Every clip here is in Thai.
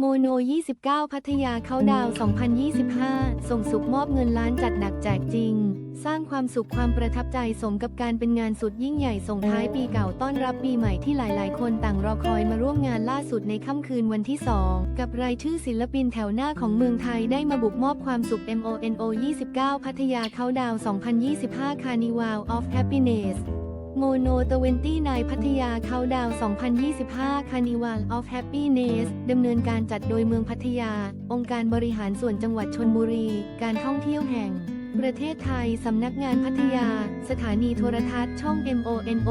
โมโน 29 พัทยาเขาดาวน์2025 ส่งสุขมอบเงินล้านจัดหนักแจกจริง สร้างความสุขความประทับใจสมกับการเป็นงานสุดยิ่งใหญ่ส่งท้ายปีเก่าต้อนรับปีใหม่ที่หลายๆ คนต่างรอคอยมาร่วมงานล่าสุดในค่ำคืนวันที่ 2 กับรายชื่อศิลปินแถวหน้าของเมืองไทยได้มาบุกมอบความสุข MONO 29 พัทยาเขาดาวน์2025 Carnival of Happiness โมโนตเวนตี้นายพัทยาเขาดาว 2025 Carnival of Happiness ดำเนินการจัดโดยเมืองพัทยา องค์การบริหารส่วนจังหวัดชนบุรี การท่องเที่ยวแห่ง ประเทศไทย สำนักงานพัทยา สถานีโทรทัศน์ช่อง MONO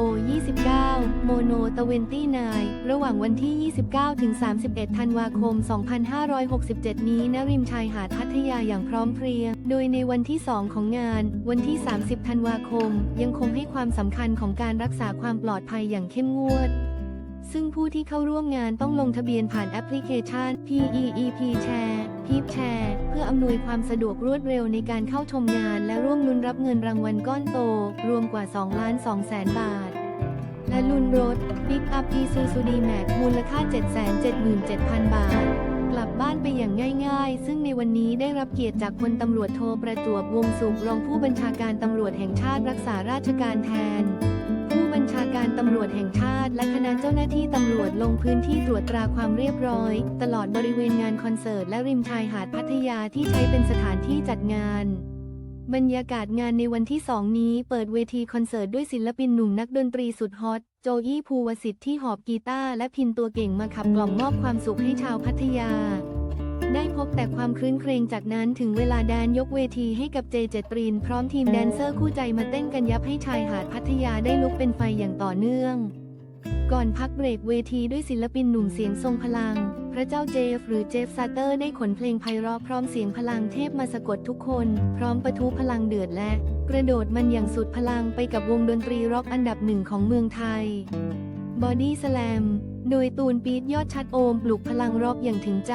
29 โมโนตเวนตี้นายระหว่างวันที่ 29 ถึง 31 ธันวาคม 2567 นี้ณริมชายหาดพัทยาอย่างพร้อมเพรียง โดยในวันที่ 2 ของงาน วันที่ 30 ธันวาคม ยังคงให้ความสำคัญของการรักษาความปลอดภัยอย่างเข้มงวด ซึ่งผู้ที่เข้าร่วมงานต้องลงทะเบียนผ่านแอปพลิเคชัน PEEP Share PEEP Share เพื่ออำนวยความสะดวกรวดเร็วในการเข้าชมงาน และร่วมลุ้นรับเงินรางวัลก้อนโต รวมกว่า2ล้าน2แสนบาท และลุ้นรถ Pick Up Isuzu D-Max มูลค่า 777,000 บาท กลับบ้านไปอย่างง่ายๆ ซึ่งในวันนี้ได้รับเกียรติจากพลตำรวจโทประจวบวงสุขรองผู้บัญชาการตำรวจแห่งชาติรักษาราชการแทนำรวจแห่งชาติ และคณะเจ้าหน้าที่ตำรวจลงพื้นที่ตรวจตราความเรียบร้อย ตลอดบริเวณงานคอนเสิร์ตและริมชายหาดพัทยาที่ใช้เป็นสถานที่จัดงานบรรยากาศงานในวันที่2นี้เปิดเวทีคอนเสิร์ตด้วยศิลปินหนุ่มนักดนตรีสุดฮอต โจอี้ภูวสิทธิ์ที่หอบกีตาร์และพินตัวเก่งมาขับกล่อมมอบความสุขให้ชาวพัทยา ได้พบแต่ความคลื้นเครงจากนั้นถึงเวลาแดนยกเวทีให้กับเจเจตรินพร้อมทีมแดนเซอร์คู่ใจมาเต้นกันยับให้ชายหาดพัทยาได้ลุกเป็นไฟอย่างต่อเนื่อง ก่อนพักเบรกเวทีด้วยศิลปินหนุ่มเสียงทรงพลัง พระเจ้าเจฟหรือเจฟซาเตอร์ได้ขนเพลงไพเราะพร้อมเสียงพลังเทพมาสะกดทุกคน พร้อมประทุพลังเดือดและ กระโดดมันอย่างสุดพลังไปกับวงดนตรีร็อกอันดับหนึ่งของเมืองไทยบอดี้สแลมโดยตูนปีดยอดชัดโอมปลุกพลังร็อกอย่างถึงใจ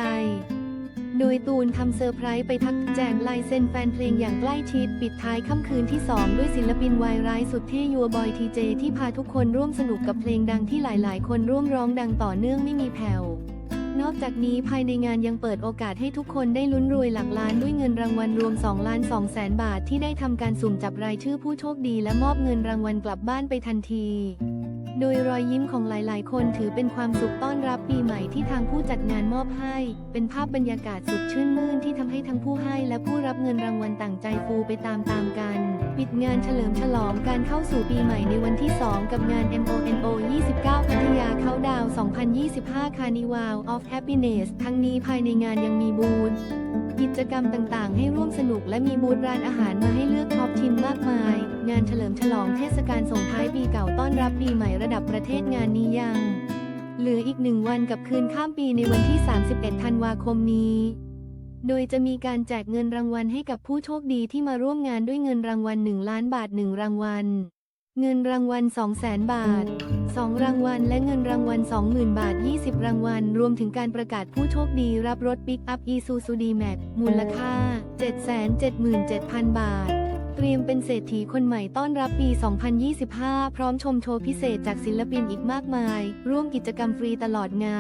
โดยตูนทำเซอร์ไพรส์ไปทักแจกลายเซ็นแฟนเพลงอย่างใกล้ชิด ปิดท้ายค่ำคืนที่ 2 ด้วยศิลปินวายร้ายสุดเท่ยัวบอยทีเจที่พาทุกคนร่วมสนุกกับเพลงดังที่หลายๆ คนร่วมร้องดังต่อเนื่องไม่มีแผ่วนอกจากนี้ภายในงานยังเปิดโอกาสให้ทุกคนได้ลุ้นรวยหลักล้านด้วยเงินรางวัลรวม2ล้าน2แสนบาทที่ได้ทำการสุ่มจับรายชื่อผู้โชคดีและมอบเงินรางวัลกลับบ้านไปทันที โดยรอยยิ้มของหลายๆ คนถือเป็นความสุขต้อนรับปีใหม่ที่ทางผู้จัดงานมอบให้ เป็นภาพบรรยากาศสุดชื่นมื่นที่ทำให้ทั้งผู้ให้และผู้รับเงินรางวัลต่างใจฟูไปตามๆกัน ปิดงานเฉลิมฉลองการเข้าสู่ปีใหม่ในวันที่ 2 กับงาน MONO 29 พัทยาเข้าดาวน์2025 Carnival of Happiness ทั้งนี้ภายในงานยังมีบูธ กิจกรรมต่างๆ ให้ร่วมสนุกและมีบูธร้านอาหารมาให้เลือกท็อปชิมมากมาย งานเฉลิมฉลองเทศกาลส่งท้ายปีเก่าต้อนรับปีใหม่ระดับประเทศงานนี้ยัง เหลืออีกหนึ่งวันกับคืนข้ามปีในวันที่ 31 ธันวาคมนี้ โดยจะมีการแจกเงินรางวัลให้กับผู้โชคดีที่มาร่วมงานด้วยเงินรางวัล 1 ล้านบาท 1 รางวัล เงินรางวัล 200,000 บาท 2 รางวัล และเงินรางวัล 20,000 บาท 20 รางวัล รวมถึงการประกาศผู้โชคดีรับรถปิกอัพ Isuzu D-Max มูลค่า 777,000 บาท เตรียมเป็นเศรษฐีคนใหม่ต้อนรับปี 2025 พร้อมชมโชว์พิเศษจากศิลปินอีกมากมาย ร่วมกิจกรรมฟรีตลอดงาน